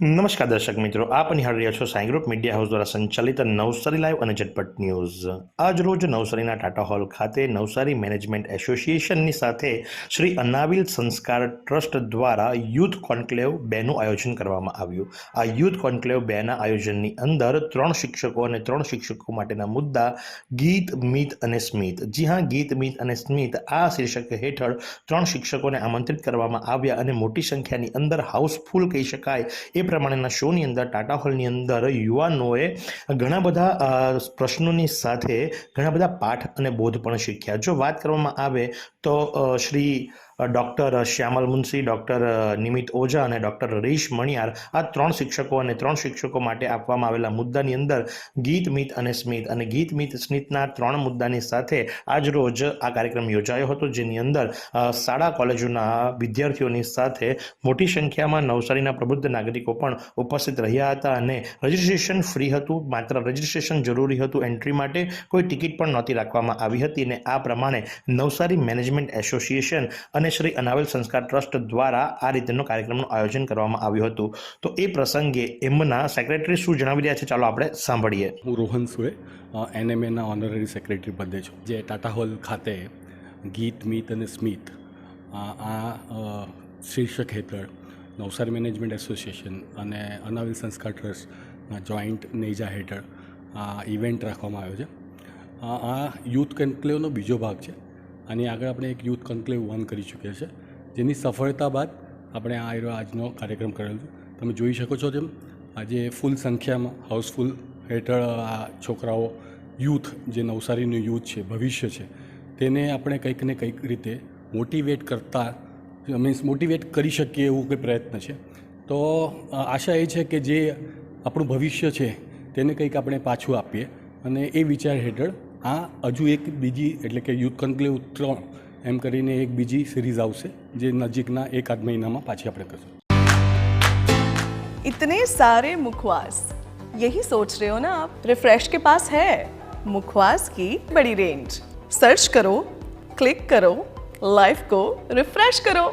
નમસ્કાર દર્શક મિત્રો, આપ નિહાળ રહ્યા છો સાઈ ગ્રુપ મીડિયા હાઉસ દ્વારા સંચાલિત નવસારી લાઈવ અને ઝટપટ ન્યૂઝ. આજ રોજ નવસારીના ટાટા હોલ ખાતે નવસારી મેનેજમેન્ટ એસોસિએશનની સાથે શ્રી અનાવિલ સંસ્કાર ટ્રસ્ટ દ્વારા યુથ કોન્ક્લેવ બેનું આયોજન કરવામાં આવ્યું. આ યુથ કોન્ક્લેવ બેના આયોજનની અંદર ત્રણ શિક્ષકો અને ત્રણ શિક્ષકો માટેના મુદ્દા, ગીત, મિત અને સ્મિત. જી હા, ગીત, મિત અને સ્મિત આ શીર્ષક હેઠળ ત્રણ શિક્ષકોને આમંત્રિત કરવામાં આવ્યા અને મોટી સંખ્યાની અંદર હાઉસફુલ કહી શકાય એ પ્રમાણેના શોની અંદર, ટાટા હોલની અંદર યુવાનોએ ઘણા બધા પ્રશ્નોની સાથે ઘણા બધા પાઠ અને બોધ પણ શીખ્યા. જો વાત કરવામાં આવે તો શ્રી ડૉક્ટર શ્યામલ મુનશી, ડૉક્ટર નિમિત ઓઝા અને ડૉક્ટર હરીશ મણિયાર આ ત્રણ શિક્ષકો અને ત્રણ શિક્ષકો માટે આપવામાં આવેલા મુદ્દાની અંદર ગીત, મિત અને સ્મિત. અને ગીત, મિત, સ્મિતના ત્રણ મુદ્દાની સાથે આજ રોજ આ કાર્યક્રમ યોજાયો હતો, જેની અંદર શાળા કોલેજોના વિદ્યાર્થીઓની સાથે મોટી સંખ્યામાં નવસારીના પ્રબુદ્ધ નાગરિકો પણ ઉપસ્થિત રહ્યા હતા અને રજિસ્ટ્રેશન ફ્રી હતું. માત્ર રજિસ્ટ્રેશન જરૂરી હતું, એન્ટ્રી માટે કોઈ ટિકિટ પણ નહોતી રાખવામાં આવી હતી અને આ પ્રમાણે નવસારી મેનેજમેન્ટ એસોસિએશન અને શ્રી અનાવેલ સંસ્કાર ટ્રસ્ટ દ્વારા આ રીતેનું કાર્યક્રમનું આયોજન કરવામાં આવ્યું હતું. તો એ પ્રસંગે એમના સેક્રેટરી શું જણાવી રહ્યા છે? ચાલો આપણે સાંભળીએ. હું રોહન સુએ એનએમએના ઓનરરી સેક્રેટરી પદે છું. જે ટાટા હોલ ખાતે ગીત, મીત અને સ્મિત આ શીર્ષક હેઠળ નવસારી મેનેજમેન્ટ એસોસિએશન અને અનાવિલ સંસ્કાર ટ્રસ્ટના જોઈન્ટ નેજા હેઠળ આ ઇવેન્ટ રાખવામાં આવ્યો છે. આ યુથ કન્ક્લેવનો બીજો ભાગ છે. આની આગળ આપણે એક યુથ કન્ક્લેવ વન કરી ચૂક્યા છે, જેની સફળતા બાદ આપણે આ આજનો કાર્યક્રમ કરેલો તમે જોઈ શકો છો તેમ, આજે ફૂલ સંખ્યામાં હાઉસફુલ હેઠળ આ છોકરાઓ, યુથ, જે નવસારીનું યુથ છે, ભવિષ્ય છે, તેને આપણે કંઈક ને કંઈક રીતે મોટિવેટ કરતા મીન્સ મોટિવેટ કરી શકીએ એવું કંઈ પ્રયત્ન છે. તો આશા એ છે કે જે આપણું ભવિષ્ય છે, તેને કંઈક આપણે પાછું આપીએ અને એ વિચાર હેઠળ આ હજુ એક બીજી એટલે કે યુથ કન્ક્લેવ ત્રણ એમ કરીને એક બીજી સિરીઝ આવશે જે નજીકના એકાદ મહિનામાં પાછી આપણે કરશું इतने सारे मुखवास यही सोच रहे हो ना आप रिफ्रेश के पास है मुखवास की बड़ी रेंज सर्च करो क्लिक करो लाइफ को रिफ्रेश करो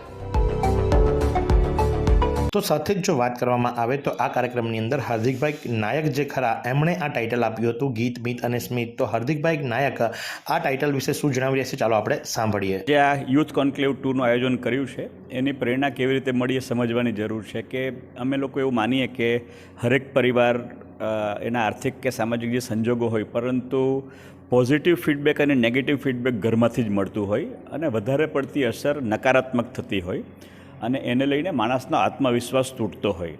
તો સાથે જ જો વાત કરવામાં આવે તો આ કાર્યક્રમની અંદર હાર્દિકભાઈ નાયક જે ખરા, એમણે આ ટાઇટલ આપ્યું હતું, ગીત, મિત અને સ્મિત. તો હાર્દિકભાઈ નાયક, આ ટાઇટલ વિશે શું જણાવી રહ્યા છે? ચાલો આપણે સાંભળીએ. જે આ યુથ કોન્ક્લેવ ટૂરનું આયોજન કર્યું છે, એની પ્રેરણા કેવી રીતે મળી એ સમજવાની જરૂર છે કે અમે લોકો એવું માનીએ કે હરેક પરિવાર એના આર્થિક કે સામાજિક જે સંજોગો હોય, પરંતુ પોઝિટિવ ફીડબેક અને નેગેટિવ ફીડબેક ઘરમાંથી જ મળતું હોય અને વધારે પડતી અસર નકારાત્મક થતી હોય. અને એને લઈને માણસનો આત્મવિશ્વાસ તૂટતો હોય.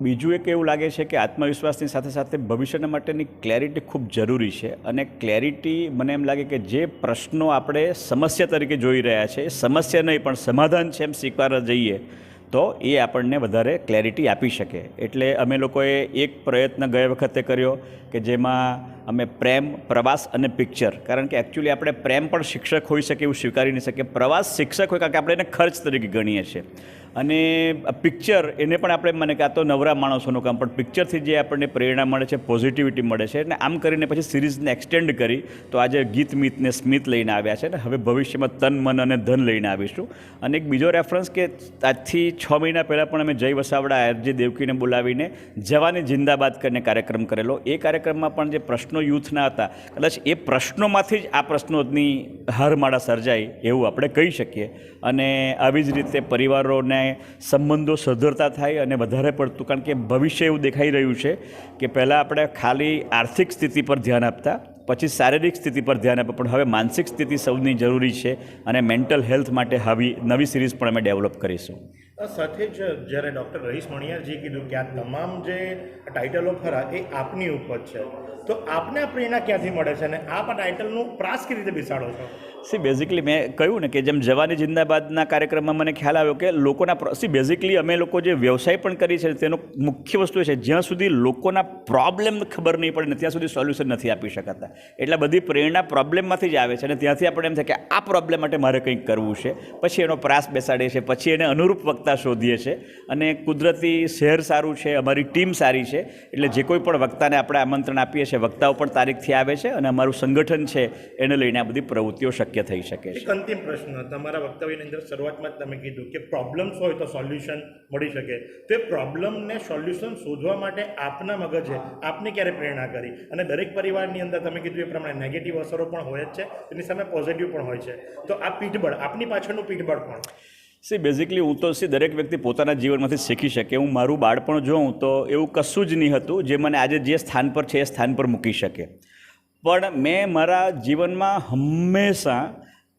બીજું એક એવું લાગે છે કે આત્મવિશ્વાસની સાથે સાથે ભવિષ્યના માટેની ક્લેરિટી ખૂબ જરૂરી છે અને ક્લેરિટી મને એમ લાગે કે જે પ્રશ્નો આપણે સમસ્યા તરીકે જોઈ રહ્યા છે, એ સમસ્યા નહીં પણ સમાધાન છે એમ સ્વીકારવા જઈએ તો એ આપણને વધારે ક્લેરિટી આપી શકે. એટલે અમે લોકોએ એક પ્રયત્ન ગયા વખતે કર્યો કે જેમાં અમે પ્રેમ, પ્રવાસ અને પિક્ચર કારણ કે એકચ્યુઅલી આપણે પ્રેમ પણ શિક્ષક હોઈ શકે એવું સ્વીકારી નહીં શકીએ. પ્રવાસ શિક્ષક હોય કારણ કે આપણે એને ખર્ચ તરીકે ગણીએ છીએ. અને પિક્ચર, એને પણ આપણે મને કાં તો નવરા માણસોનું કામ, પણ પિક્ચરથી જે આપણને પ્રેરણા મળે છે પોઝિટિવિટી મળે છે અને આમ કરીને પછી સિરીઝને એક્સટેન્ડ કરી, તો આજે ગીત મીતને સ્મિત લઈને આવ્યા છે, ને હવે ભવિષ્યમાં તન, મન અને ધન લઈને આવીશું. અને એક બીજો રેફરન્સ કે આજથી છ મહિના પહેલાં પણ અમે જય વસાવડા આરજી દેવકીને બોલાવીને જવાની જિંદાબાદ કરીને કાર્યક્રમ કરેલો. એ કાર્યક્રમમાં પણ જે પ્રશ્નો યુથના હતા, કદાચ એ પ્રશ્નોમાંથી જ આ પ્રશ્નોની હારમાળા સર્જાય એવું આપણે કહી શકીએ. અને આવી જ રીતે પરિવારોને સંબંધો સધરતા થાય અને વધારે પડતું, કારણ કે ભવિષ્ય એવું દેખાઈ રહ્યું છે કે પહેલાં આપણે ખાલી આર્થિક સ્થિતિ પર ધ્યાન આપતા, પછી શારીરિક સ્થિતિ પર ધ્યાન આપે પણ હવે માનસિક સ્થિતિ સૌની જરૂરી છે અને મેન્ટલ હેલ્થ માટે હવી નવી સિરીઝ પણ અમે ડેવલપ કરીશું. સાથે જ જ્યારે ડૉક્ટર રહીશ મણિયારજીએ કીધું કે આ તમામ જે ટાઇટલો ખરા એ આપની ઉપર છે, તો આપને પ્રેરણા ક્યાંથી મળે છે અને આપ આ ટાઇટલનું પ્રાસ કેવી રીતે બેસાડો છો? સી બેઝિકલી મેં કહ્યું ને કે જેમ જવાની જિંદાબાદના કાર્યક્રમમાં મને ખ્યાલ આવ્યો કે લોકોના સી બેઝિકલી અમે લોકો જે વ્યવસાય પણ કરી છે તેનો મુખ્ય વસ્તુ એ છે જ્યાં સુધી લોકોના પ્રોબ્લેમ ખબર નહીં પડે ને ત્યાં સુધી સોલ્યુશન નથી આપી શકાતા. એટલે બધી પ્રેરણા પ્રોબ્લેમમાંથી જ આવે છે અને ત્યાંથી આપણે એમ થાય કે આ પ્રોબ્લેમ માટે મારે કંઈક કરવું છે. પછી એનો પ્રાસ બેસાડીએ છીએ પછી એને અનુરૂપ વક્તા શોધીએ છીએ અને કુદરતી શહેર સારું છે, અમારી ટીમ સારી છે, એટલે જે કોઈ પણ વક્તાને આપણે આમંત્રણ આપીએ છીએ, વક્તાઓ પણ તારીખથી આવે છે અને અમારું સંગઠન છે એને લઈને આ બધી પ્રવૃત્તિઓ શક્ય શક્ય થઈ શકે છે. અંતિમ પ્રશ્ન તમારા વક્તવ્યની અંદર શરૂઆતમાં જ તમે કીધું કે પ્રોબ્લેમ્સ હોય તો સોલ્યુશન મળી શકે. તો એ પ્રોબ્લેમને સોલ્યુશન શોધવા માટે આપના મગજે આપને ક્યારે પ્રેરણા કરી? અને દરેક પરિવારની અંદર તમે કીધું એ પ્રમાણે નેગેટિવ અસરો પણ હોય જ છે એની સામે પોઝિટિવ પણ હોય છે. તો આ પીઠબળ આપની પાછળનું પીઠબળ કોણ? સી બેઝિકલી હું તો સી દરેક વ્યક્તિ પોતાના જીવનમાંથી શીખી શકે. હું મારું બાળપણ જોઉં તો એવું કશું જ નહીં હતું જે મને આજે જે સ્થાન પર છે એ સ્થાન પર મૂકી શકે. પણ મેં મારા જીવનમાં હંમેશા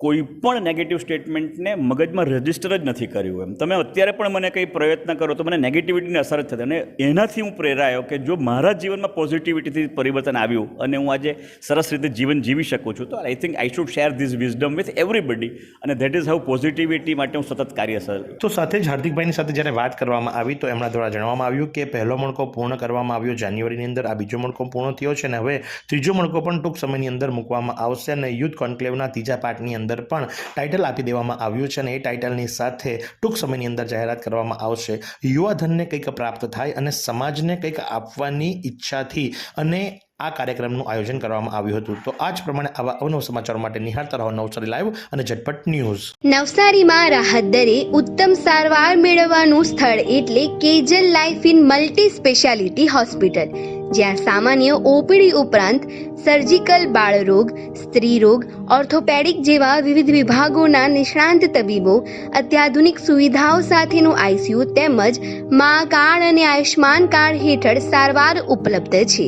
કોઈ પણ નેગેટિવ સ્ટેટમેન્ટને મગજમાં રજિસ્ટર જ નથી કર્યું એમ. તમે અત્યારે પણ મને કંઈ પ્રયત્ન કરો તો મને નેગેટિવિટીની અસર જ થતી અને એનાથી હું પ્રેરાયો કે જો મારા જીવનમાં પોઝિટિવિટીથી પરિવર્તન આવ્યું અને હું આજે સરસ રીતે જીવન જીવી શકું છું, તો I think I should share this wisdom with everybody અને દેટ ઇઝ હાઉ પોઝિટિવિટી માટે હું સતત કાર્યસર તો સાથે જ હાર્દિકભાઈની સાથે જ્યારે વાત કરવામાં આવી તો એમના દ્વારા જણાવવામાં આવ્યું કે પહેલો મણકો પૂર્ણ કરવામાં આવ્યો જાન્યુઆરીની અંદર, આ બીજો મણકો પૂર્ણ થયો છે અને હવે ત્રીજો મણકો પણ ટૂંક સમયની અંદર મૂકવામાં આવશે અને યુથ કોન્ક્લેવના ત્રીજા પાર્ટની અંદર પણ ટાઇટલ આપી દેવામાં આવ્યું છે અને એ ટાઇટલની સાથે ટૂંક સમયની અંદર જાહેરાત કરવામાં આવશે. યુવાધનને કંઈક પ્રાપ્ત થાય અને સમાજને કંઈક આપવાની ઈચ્છાથી અને આ કાર્યક્રમનું આયોજન કરવામાં આવ્યું હતું. તો આ જ પ્રમાણે આવા અવનવ સમાચાર માટે નિહાળતા રહો નવસારી લાઈવ અને ઝટપટ ન્યૂઝ. નવસારીમાં રાહત દરે ઉત્તમ સારવાર મેળવવાનું સ્થળ એટલે Kejal life in multi speciality hospital, જ્યાં સામાન્ય ઓપીડી ઉપરાંત સર્જિકલ બાળરોગ, સ્ત્રીરોગ, ઓર્થોપેડિક જેવા વિવિધ વિભાગોના નિષ્ણાંત તબીબો, અત્યાધુનિક સુવિધાઓ સાથેનું આઈસીયુ તેમજ મા કાર્ડ અને આયુષ્માન કાર્ડ હેઠળ સારવાર ઉપલબ્ધ છે.